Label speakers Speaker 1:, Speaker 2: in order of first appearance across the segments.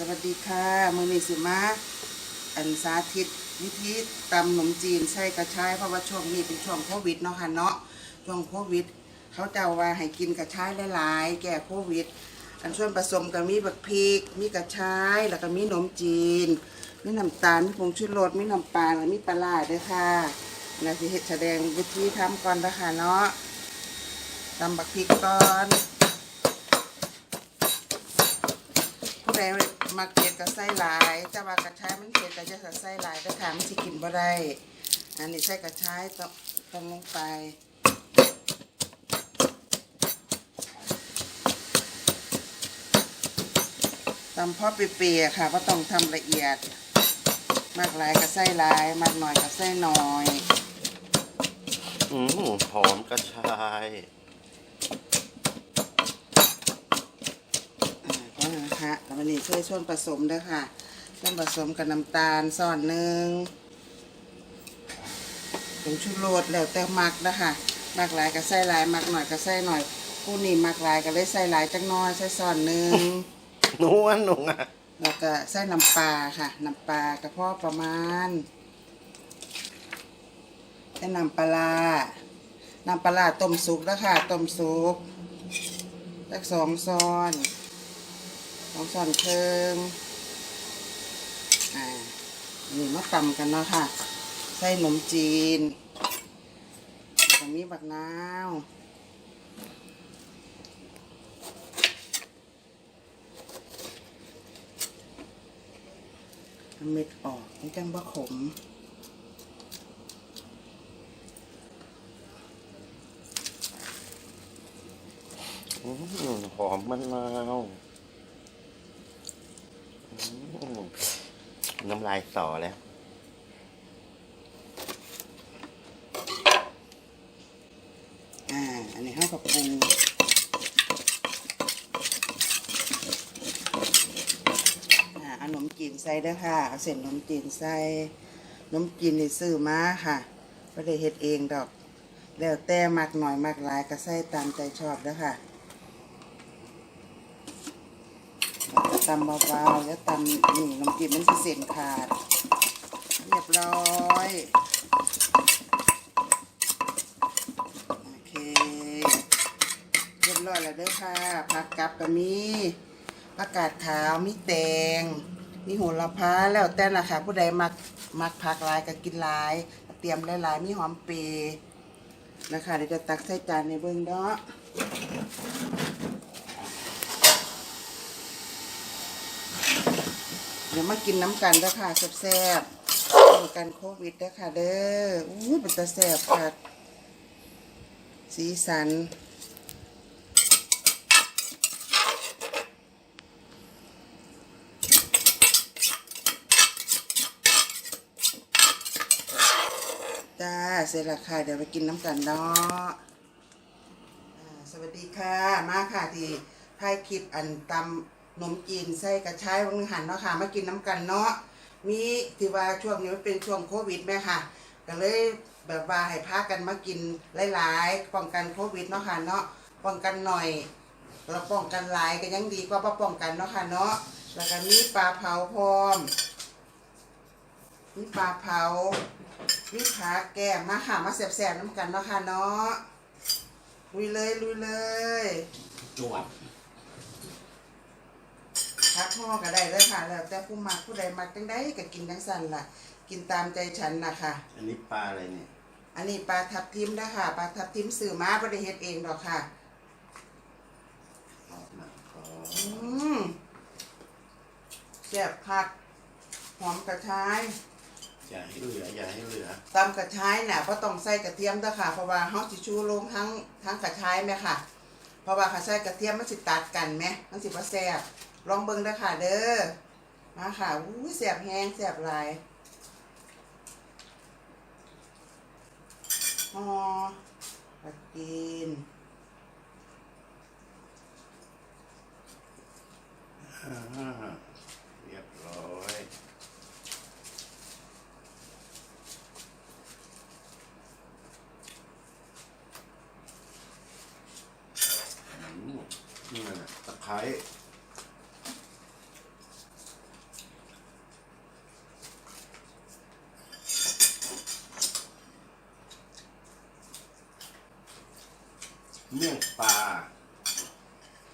Speaker 1: สวัสดีค่ะ มือนี้สิมาอันสาธิตวิธีตำขนมจีนใส่กระชายเพราะว่าช่วงนี้เป็นช่วงโควิดเนาะค่ะเนาะช่วงโควิด เขาจะว่าให้กินกระชายหลายๆ แก้โควิด อันส่วนผสมก็มีบักพริก มีกระชายแล้วก็มีขนมจีน มีน้ำตาลมีผงชูรสมีน้ำปลาแล้วมีปลาร้าด้วยค่ะแล้วสิเฮ็ดแสดงวิธีทำก่อนนะคะเนาะตำบักพริกก่อนผู้ใด มักเผ็ดก็ใส่หลาย แต่ว่ากระชายมันเผ็ดก็จะใส่หลายแต่ถามมันสิกินบ่ได้อันนี้ใส่กระชายต้องต้องลงไปตำพ่อเปียๆค่ะก็ต้องทำละเอียด มากหลายก็ใส่หลาย มากหน่อยก็ใส่น้อย
Speaker 2: อืมหอมกระชาย
Speaker 1: อ่าก็ นะคะแล้ววันนี้ช่วยส่วนผสมด้วยค่ะ ส่วนผสมกับน้ำตาลส่อนหนึ่งผงชูรสแล้วแต่มักนะคะมักหลายก็ใส่หลายมักหน่อยก็ใส่หน่อย ผู้นี้มักหลายก็เลยใส่หลายจังน้อยใส่ส่อนหนึ่ง
Speaker 2: นัวหนุ่งอะ
Speaker 1: แล้วก็ใส่น้ำปลาค่ะน้ำปลากระเพาะประมาณใส่น้ำปลาร้าน้ำปลาร้าต้มสุกแล้วค่ะต้มสุกสักสองซอนส องซอนครึ่งอ่านี่มาตำกันเนาะค่ะ ใส่ขนมจีนตรงนี้บักนาวเม็ดออกมันจังบ่ขม
Speaker 2: อืมหอมมะนาว น้ำลายสอแล้ว
Speaker 1: อ่า อันนี้เข้ากับปรุงอ่าขนมจีนใส่ด้อค่ะเอาเส้นขนมจีนใส่ขนมจีนนี่ซื้อมาค่ะไม่ได้เฮ็ดเองดอก แล้วแต่มักหน่อยมักหลายก็ใส่ตามใจชอบเด้อค่ะแล้วก็ ตำเบาๆแล้วตำนี่ขนมจีนมันสิเส้นขาด เรียบร้อยโอเคเรียบร้อยแล้วเด้อค่ะผักกับก็มีผักกาดขาวมีแตงมีโหระพาแล้วแต่ละคะผู้ใดมักมักผักลายก็กินลาย เตรียมหลายๆมีหอมเปรนะคะเดี๋ยวจะตักใส่จานในเบิ้องเนาะ ดี๋ยวมากินน้ำกันเด้อค่ะแซ่บๆป้องกันโควิดเด้อค่ะเด้ออู้เป็นตาแซ่บค่ะ สีสันจ้าเสร็จแล้วค่ะ เดี๋ยวไปกินน้ำกันเนาะสวัสดีค่ะ มาค่ะที่ถ่ายคลิปอันตำ นมจีนใส่กระชายวังหันเนาะค่ะ มากินน้ำกันเนาะ มีที่ว่าช่วงนี้มันเป็นช่วงโควิดไหมค่ะก็เลยแบบว่าให้พากันมากินหลายๆ ป้องกันโควิดเนาะค่ะเนาะ ป้องกันหน่อยเราป้องกันหลายก็ยังดีกว่าป้องกันเนาะค่ะเนาะ แล้วก็มีปลาเผาพร้อม มีปลาเผามีขาแก้มาค่ะมาแสบๆน้ำกันเนาะค่ะเนาะลุยเลยลุยเลย
Speaker 3: จวด
Speaker 1: พักห่อก็ได้เลยค่ะ แล้วแต่ผู้มักผู้ใดมักจังได้ก็กินจังสั่นล่ะ กินตามใจฉันน่ะค่ะ
Speaker 2: อันนี้ปลาอะไรเนี่ย
Speaker 1: อันนี้ปลาทับทิมนะคะปลาทับทิมซื้อมาบ่ได้เฮ็ดเองดอกค่ะ
Speaker 2: หอมมากหอม
Speaker 1: อืมแซ่บผักหอมกระชาย
Speaker 2: อย่าให้เหลืออย่าให้เหลือ
Speaker 1: ตำกระชายน่ะบ่ต้องใส่กระเทียมเด้อค่ะ เพราะว่าเฮาสิชูลงทั้งทั้งกระชายแม่ค่ะ เพราะว่าถ้าใส่กระเทียมมันสิตัดกันแม่มันสิบ่แซ่บ ลองเบิ่งเด้อค่ะเด้อมาค่ะอู้แซ่บแฮงแซ่บลายอ๋อปลากิน
Speaker 2: อ่าเรียบร้อยนี่นะตะไคร้ เมี่ยงปลา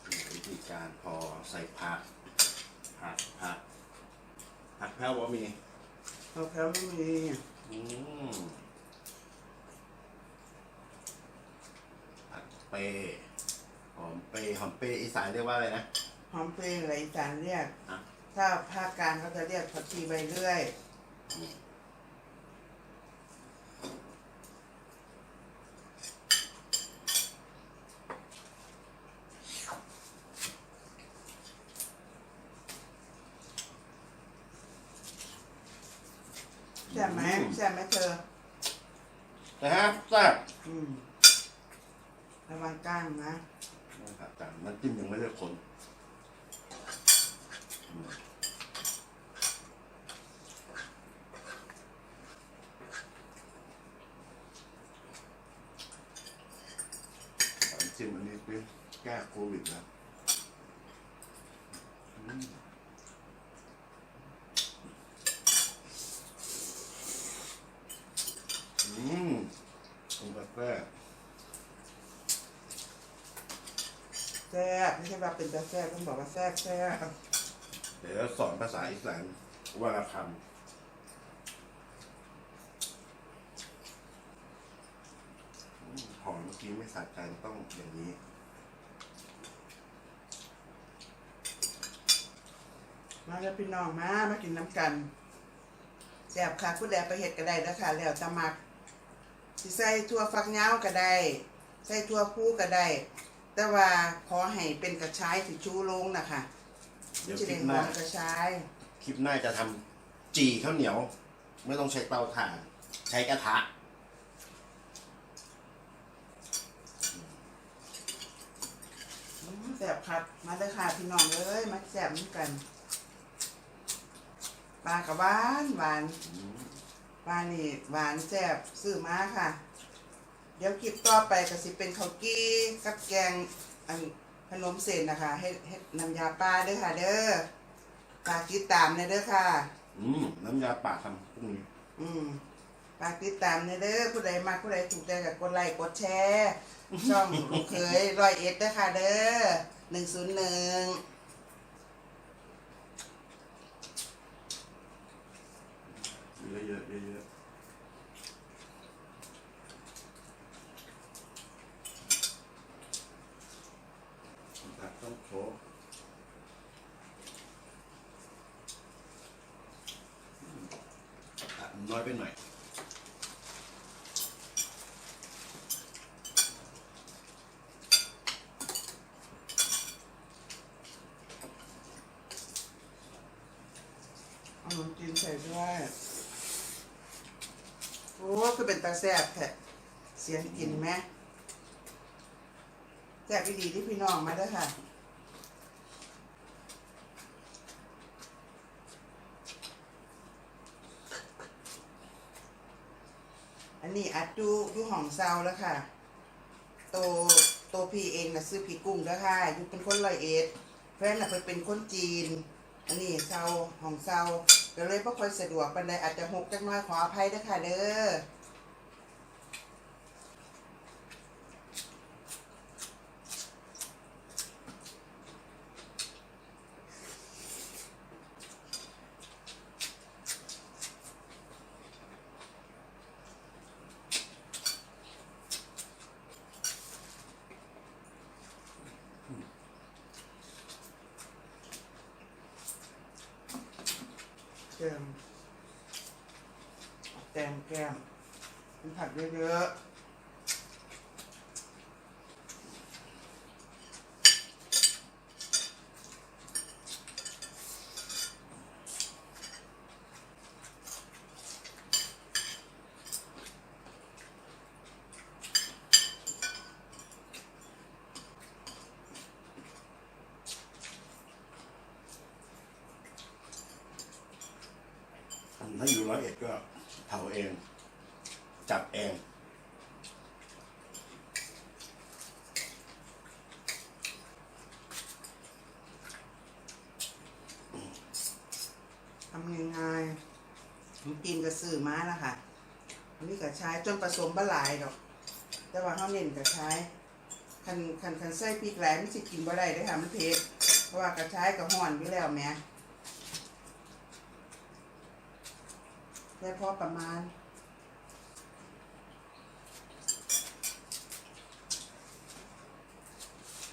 Speaker 2: นี่วิธีการพอใส่ผัก ผักผักผักแพ้วว่ามี
Speaker 1: เราแพ้วไม่มี
Speaker 2: อืมผักเปย์หอมเปย์หอมเปย์อีสานเรียกว่าอะไรนะ
Speaker 1: หอมเปรย์อะไรอีสานเรียก
Speaker 2: อะ
Speaker 1: ถ้าภาคกลางเขาจะเรียกผักชีใบเลื่อยแซ่บไหมแซ่บไหมเธอ
Speaker 2: นะครับแซ่บ
Speaker 1: อืม ระวังก้างนะ
Speaker 2: นะครับแต่น้ำจิ้มยังไม่ได้คนน้ำจิ้มอันนี้เป็นแก้โควิดนะอืมอืมคุณกาแฟ
Speaker 1: แซ่บไม่ใช่ว่าเป็นแต่แซ่บต้องบอกว่าแซ่บแซ่บ
Speaker 2: เดี๋ยวสอนภาษาอีสานวรรณคำอืมหอมเมื่อกี้ไม่สะใจต้องอย่างนี้
Speaker 1: มาแล้วพี่น้องมามากินน้ำกันแซ่บค่ะผู้ใดไปเห็ดก็ได้แล้วค่ะแล้วแตะมักสิใส่ทั่วฟักยาวก็ได้ใส่ทั่วผู้ก็ได้ แต่ว่าขอให้เป็นกระชายที่ชูลงนะคะ
Speaker 2: เดี๋ยว
Speaker 1: จะ
Speaker 2: คลิ
Speaker 1: ได้
Speaker 2: ป
Speaker 1: ห
Speaker 2: ห
Speaker 1: อ
Speaker 2: น้าม
Speaker 1: กระชาย
Speaker 2: คลิปหน้าจะทำจีข้าวเหนียว ไม่ต้องใช้เตาถ่าน ใช้กระทะ
Speaker 1: อืมแซ่บครับ มาเลยค่ะพี่น้องเอ้ยมาแซ่บน้ำกันปลากับหวานหวาน
Speaker 2: อืม
Speaker 1: ปลานี่หวานแซ่บซื้อมาค่ะ เดี๋ยวคลิปต่อไปก็สิเป็นข้าวกี้กับแกงอันขนมเส้นนะคะเฮ็ดเฮ็ดน้ำยาปลาเด้อค่ะ เด้อฝากติดตามเนยเด้อค่ะ
Speaker 2: อืมน้ำยาป่าทำพรุ่งนี้
Speaker 1: อืมฝากติดตามเนยเด้อผู้ใดมาผู้ใดถูกใจก็กดไลค์กดแชร์ช่องลูกเคยร้อยเอ็ดเด้อค่ะ เด้อหนึ่งศูนย์หนึ่ง
Speaker 2: เยอะเยอะๆเยอะๆผักต้องโชว์อืมผัก น้อยไปหน่อย
Speaker 1: เอาขนมจีนใส่ด้วยโอ้คือเป็นตาแซ่บแท้เสียงกินไหมแซ่บดีที่พี่น้องมาเด้อค่ะ อันนี้อัดดูดูห้องเซาแล้วค่ะ โตโตพี่เองนะซื้อผีกุ้งแล้วค่ะอยู่เป็นคนร้อยเอ็ดแฟนน่ะเพิ่นเป็นคนจีน อันนี้เซาห้องเซาก็เลยบ่ค่อยสะดวกปันใดอาจจะหกจักน้อยขออภัยด้อค่ะเด้อ ติมแตงแก้มกินผักเยอะๆ
Speaker 2: ถ้า อยู่ร้อยเอ็ดก็เผาเอง จับเอง
Speaker 1: ทำง่ายๆผมกินกระสือม้านะค่ะอันนี้กระชายจนผสมบะหลายดอก แต่ว่าเขาเน้นกระชายคันคันคันใส่พริกหลายมันสิกินบ่ได้เด้อค่ะมันเผ็ดเพราะว่ากระชายกับห่อนอยู่แล้วแหม่ แค่พอประมาณ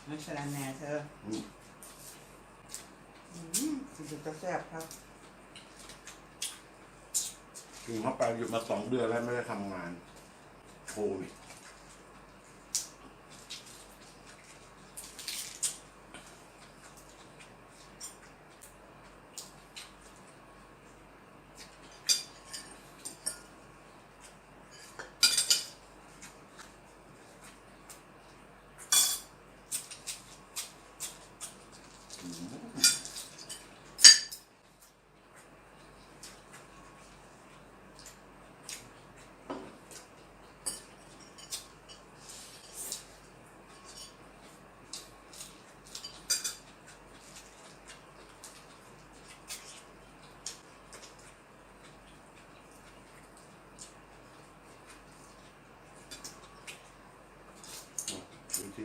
Speaker 1: ไม่ใช่แน่เธอ
Speaker 2: อืม
Speaker 1: อืมสุดจะแซ่บครับ
Speaker 2: กินเข้าไปหยุดมาสองเดือนแล้วไม่ได้ทำงานโควิด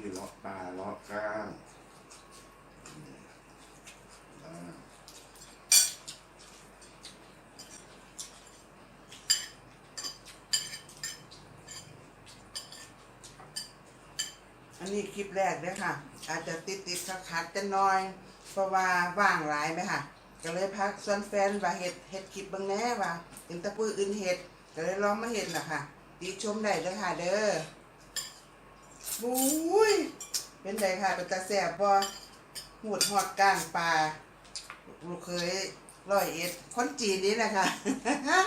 Speaker 2: วิธีเลาะปลาเลาะก้างอั
Speaker 1: นนี้คลิปแรกเด้อค่ะ อาจจะติดติดขัดขัดจะน้อย เพราะว่าว่างหลายไหมค่ะ ก็เลยพักส่วนแฟนว่าเห็ดเห็ดคลิปบางแหน่ว่าเห็นตะปื้ออื่นเห็ดก็เลยลองมาเห็ดน่ะค่ะติชมได้เลยค่ะเด้อ บุ้ยเป็นไงค่ะเป็นตาแสบบ่หูดหอดก้างปลาลูกเคยร้อยเอ็ดคนจีนนี้นะคะฮะ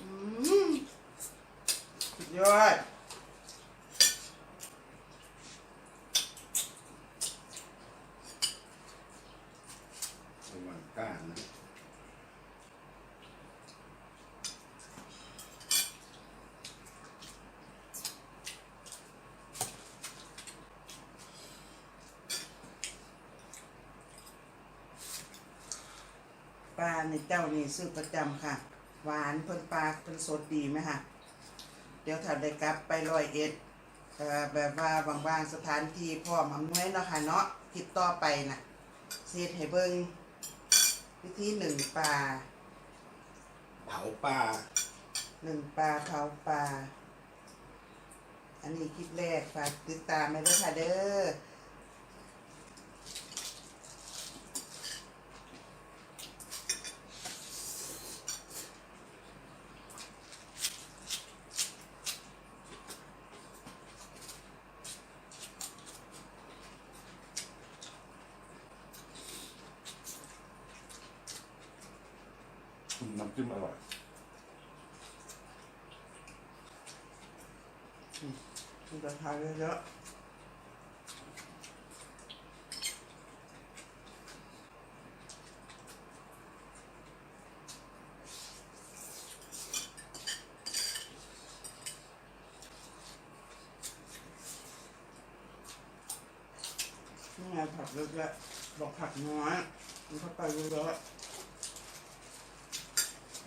Speaker 1: อืมสุดยอด
Speaker 2: ระวังก้างนะ
Speaker 1: ปลาในเจ้านี่ซื้อประจำค่ะ หวานเพิ่นปลาเพิ่นสดดีไหมค่ะเดี๋ยวถ้าได้กลับไปร้อยเอ็ดเอ่อแบบว่าบางๆสถานที่พร้อมอำนวยเนาะค่ะเนาะคิดต่อไปน่ะเสียให้เบิ่งวิธีหนึ่งปลา
Speaker 2: เผาปลา
Speaker 1: หนึ่งปลาเผาปลาอันนี้คลิปแรกฝากติดตามไปด้วยค่ะเด้อ
Speaker 2: อืมน้ำจิ้มอร่อย
Speaker 1: มันจะทานเยอะนี่ไงผักเยอะๆบอกผักน้อยมันเข้าไปเยอะ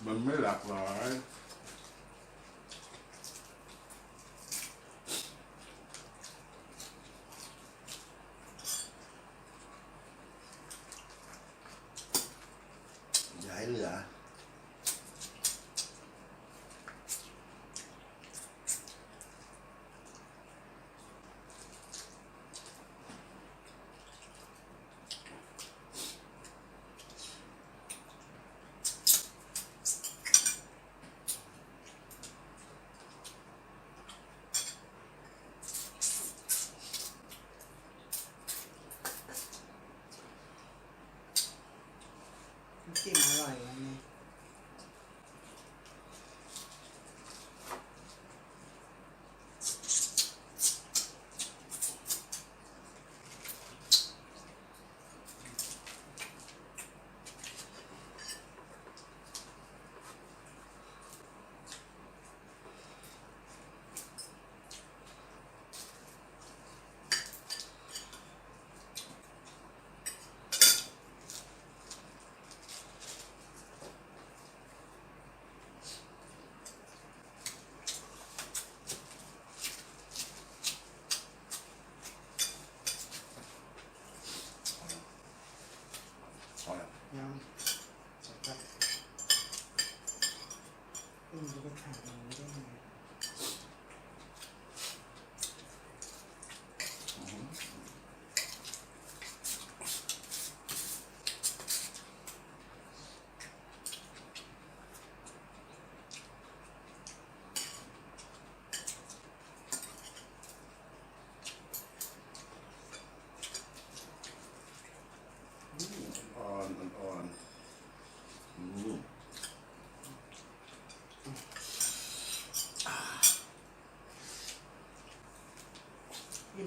Speaker 2: มันไม่หลากหลายอย่าให้เหลือ
Speaker 1: ๆ น้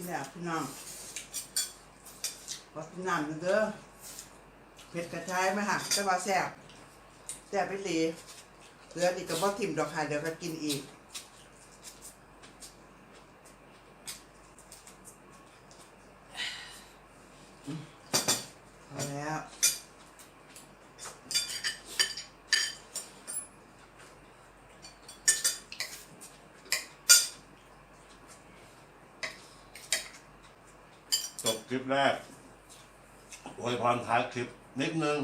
Speaker 1: แล้วพี่น้องพอกินน้ำอยู่เด้อเผ็ดกระชายไหมค่ะแต่ว่าแซ่บแซ่บไปเลยเหลืออีกกระบอกทิมดอกค่ะเดี๋ยวก็กินอีกเอแล้ว
Speaker 2: ลิปแรกอวยพรท้ายคลิปนิดนึง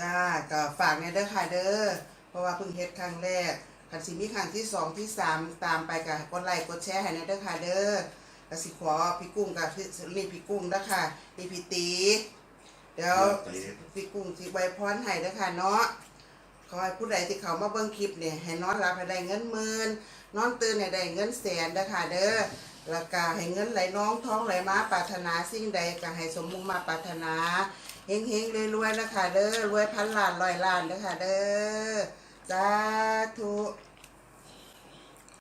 Speaker 1: จ้าก็ฝากในเด้อค่ะเด้อเพราะว่าเพิ่งเฮ็ดครั้งแรกคันสิมีครั้งที่สองที่สามตามไปก็กดไลค์กดแชร์ให้ในเด้อค่ะเด้อก็สิขอพี่กุ้งกับพี่นี่พี่กุ้งเด้อค่ะนี่พี่ตี เดี๋ยวพี่กุ้งสิไว้พรให้เด้อค่ะเนาะขอให้ผู้ใดที่เขามาเบิ่งคลิปเนี่ยให้นอนหลับให้ได้เงินหมื่นนอนตื่นให้ได้เงินแสนเด้อค่ะเด้อ แล้วก็ให้เงินไหลน้องท้องไหลมาปรารถนาสิ่งใดก็ให้สมมุงมาปรารถนาเฮงเฮงๆรวยๆนะคะเด้อรวยพันล้านร้อยล้านเด้อค่ะเด้อสาธุ